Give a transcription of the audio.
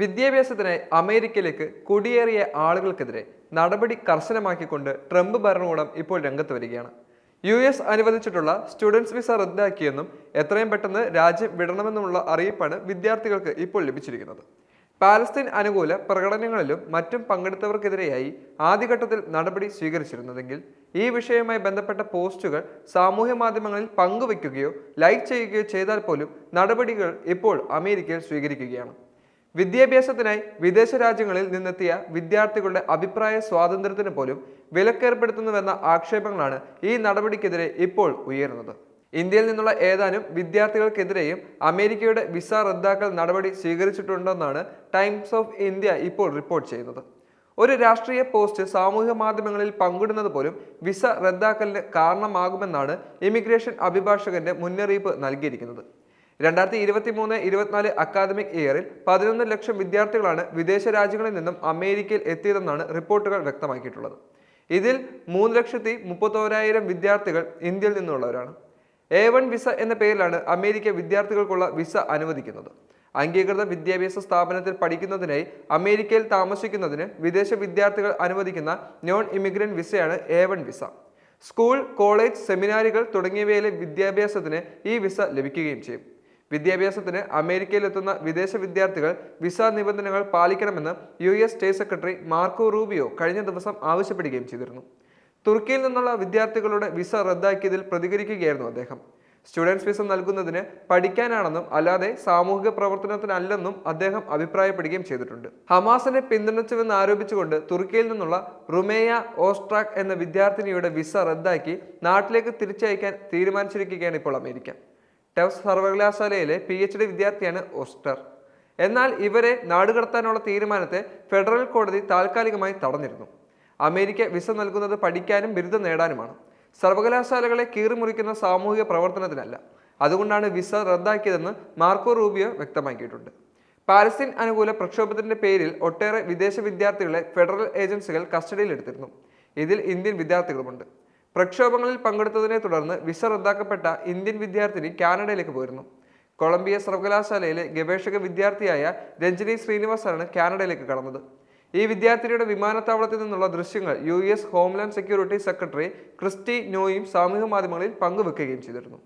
വിദ്യാഭ്യാസത്തിനായി അമേരിക്കയിലേക്ക് കുടിയേറിയ ആളുകൾക്കെതിരെ നടപടി കർശനമാക്കിക്കൊണ്ട് ട്രംപ് ഭരണകൂടം ഇപ്പോൾ രംഗത്ത് വരികയാണ്. യു എസ് അനുവദിച്ചിട്ടുള്ള സ്റ്റുഡൻസ് വിസ റദ്ദാക്കിയെന്നും എത്രയും പെട്ടെന്ന് രാജ്യം വിടണമെന്നുമുള്ള അറിയിപ്പാണ് വിദ്യാർത്ഥികൾക്ക് ഇപ്പോൾ ലഭിച്ചിരിക്കുന്നത്. പാലസ്തീൻ അനുകൂല പ്രകടനങ്ങളിലും മറ്റും പങ്കെടുത്തവർക്കെതിരെയായി ആദ്യഘട്ടത്തിൽ നടപടി സ്വീകരിച്ചിരുന്നതെങ്കിൽ ഈ വിഷയവുമായി ബന്ധപ്പെട്ട പോസ്റ്റുകൾ സാമൂഹ്യ മാധ്യമങ്ങളിൽ പങ്കുവയ്ക്കുകയോ ലൈക്ക് ചെയ്യുകയോ ചെയ്താൽ പോലും നടപടികൾ ഇപ്പോൾ അമേരിക്കയിൽ സ്വീകരിക്കുകയാണ്. വിദ്യാഭ്യാസത്തിനായി വിദേശ രാജ്യങ്ങളിൽ നിന്നെത്തിയ വിദ്യാർത്ഥികളുടെ അഭിപ്രായ സ്വാതന്ത്ര്യത്തിന് പോലും വിലക്കേർപ്പെടുത്തുന്നുവെന്ന ആക്ഷേപങ്ങളാണ് ഈ നടപടിക്കെതിരെ ഇപ്പോൾ ഉയരുന്നത്. ഇന്ത്യയിൽ നിന്നുള്ള ഏതാനും വിദ്യാർത്ഥികൾക്കെതിരെയും അമേരിക്കയുടെ വിസ റദ്ദാക്കൽ നടപടി സ്വീകരിച്ചിട്ടുണ്ടെന്നാണ് ടൈംസ് ഓഫ് ഇന്ത്യ ഇപ്പോൾ റിപ്പോർട്ട് ചെയ്യുന്നത്. ഒരു രാഷ്ട്രീയ പോസ്റ്റ് സാമൂഹ്യ മാധ്യമങ്ങളിൽ പങ്കിടുന്നത് പോലും വിസ റദ്ദാക്കലിന് കാരണമാകുമെന്നാണ് ഇമിഗ്രേഷൻ അഭിഭാഷകന്റെ മുന്നറിയിപ്പ് നൽകിയിരിക്കുന്നത്. രണ്ടായിരത്തി ഇരുപത്തി മൂന്ന് ഇരുപത്തിനാല് അക്കാദമിക് ഇയറിൽ പതിനൊന്ന് ലക്ഷം വിദ്യാർത്ഥികളാണ് വിദേശ രാജ്യങ്ങളിൽ നിന്നും അമേരിക്കയിൽ എത്തിയതെന്നാണ് റിപ്പോർട്ടുകൾ വ്യക്തമാക്കിയിട്ടുള്ളത്. ഇതിൽ മൂന്ന് ലക്ഷത്തി മുപ്പത്തോരായിരം വിദ്യാർത്ഥികൾ ഇന്ത്യയിൽ നിന്നുള്ളവരാണ്. എ വൺ വിസ എന്ന പേരിലാണ് അമേരിക്ക വിദ്യാർത്ഥികൾക്കുള്ള വിസ അനുവദിക്കുന്നത്. അംഗീകൃത വിദ്യാഭ്യാസ സ്ഥാപനത്തിൽ പഠിക്കുന്നതിനായി അമേരിക്കയിൽ താമസിക്കുന്നതിന് വിദേശ വിദ്യാർത്ഥികൾ അനുവദിക്കുന്ന non immigrant വിസയാണ് A one visa. School college സെമിനാറുകൾ തുടങ്ങിയവയിലെ വിദ്യാഭ്യാസത്തിന് ഈ വിസ ലഭിക്കുകയും ചെയ്യും. വിദ്യാഭ്യാസത്തിന് അമേരിക്കയിലെത്തുന്ന വിദേശ വിദ്യാർത്ഥികൾ വിസ നിബന്ധനകൾ പാലിക്കണമെന്ന് U S state secretary Marco Rubio കഴിഞ്ഞ ദിവസം ആവശ്യപ്പെടുകയും ചെയ്തിരുന്നു. തുർക്കിയിൽ നിന്നുള്ള വിദ്യാർത്ഥികളുടെ വിസ റദ്ദാക്കിയതിൽ പ്രതികരിക്കുകയായിരുന്നു അദ്ദേഹം. സ്റ്റുഡൻസ് വിസ നൽകുന്നതിന് പഠിക്കാനാണെന്നും അല്ലാതെ സാമൂഹിക പ്രവർത്തനത്തിനല്ലെന്നും അദ്ദേഹം അഭിപ്രായപ്പെടുകയും ചെയ്തിട്ടുണ്ട്. ഹമാസിനെ പിന്തുണച്ചുവെന്ന് ആരോപിച്ചുകൊണ്ട് തുർക്കിയിൽ നിന്നുള്ള റുമേയ ഓസ്ട്രാക് എന്ന വിദ്യാർത്ഥിനിയുടെ വിസ റദ്ദാക്കി നാട്ടിലേക്ക് തിരിച്ചയക്കാൻ തീരുമാനിച്ചിരിക്കുകയാണ് ഇപ്പോൾ അമേരിക്ക. ടെഫ്സ് സർവകലാശാലയിലെ പി എച്ച് ഡി വിദ്യാർത്ഥിയാണ് ഓസ്റ്റർ. എന്നാൽ ഇവരെ നാടുകടത്താനുള്ള തീരുമാനത്തെ ഫെഡറൽ കോടതി താൽക്കാലികമായി തടഞ്ഞിരുന്നു. അമേരിക്ക വിസ നൽകുന്നത് പഠിക്കാനും ബിരുദം നേടാനുമാണ്. സർവകലാശാലകളെ കീറിമുറിക്കുന്ന സാമൂഹിക പ്രവർത്തനത്തിനല്ല. അതുകൊണ്ടാണ് വിസ റദ്ദാക്കിയതെന്ന് മാർക്കോ റൂബിയോ വ്യക്തമാക്കിയിട്ടുണ്ട്. പാലസ്തീൻ അനുകൂല പ്രക്ഷോഭത്തിന്റെ പേരിൽ ഒട്ടേറെ വിദേശ വിദ്യാർത്ഥികളെ ഫെഡറൽ ഏജൻസികൾ കസ്റ്റഡിയിലെടുത്തിരുന്നു. ഇതിൽ ഇന്ത്യൻ വിദ്യാർത്ഥികളുമുണ്ട്. പ്രക്ഷോഭങ്ങളിൽ പങ്കെടുത്തതിനെ തുടർന്ന് വിസ റദ്ദാക്കപ്പെട്ട ഇന്ത്യൻ വിദ്യാർത്ഥിനി കാനഡയിലേക്ക് പോയിരുന്നു. കൊളംബിയ സർവകലാശാലയിലെ ഗവേഷക വിദ്യാർത്ഥിയായ രഞ്ജിനി ശ്രീനിവാസാണ് കാനഡയിലേക്ക് കടന്നത്. ഈ വിദ്യാർത്ഥിനിയുടെ വിമാനത്താവളത്തിൽ നിന്നുള്ള ദൃശ്യങ്ങൾ U S homeland security secretary Kristi നോയും സാമൂഹ്യ മാധ്യമങ്ങളിൽ പങ്കുവെക്കുകയും ചെയ്തിരുന്നു.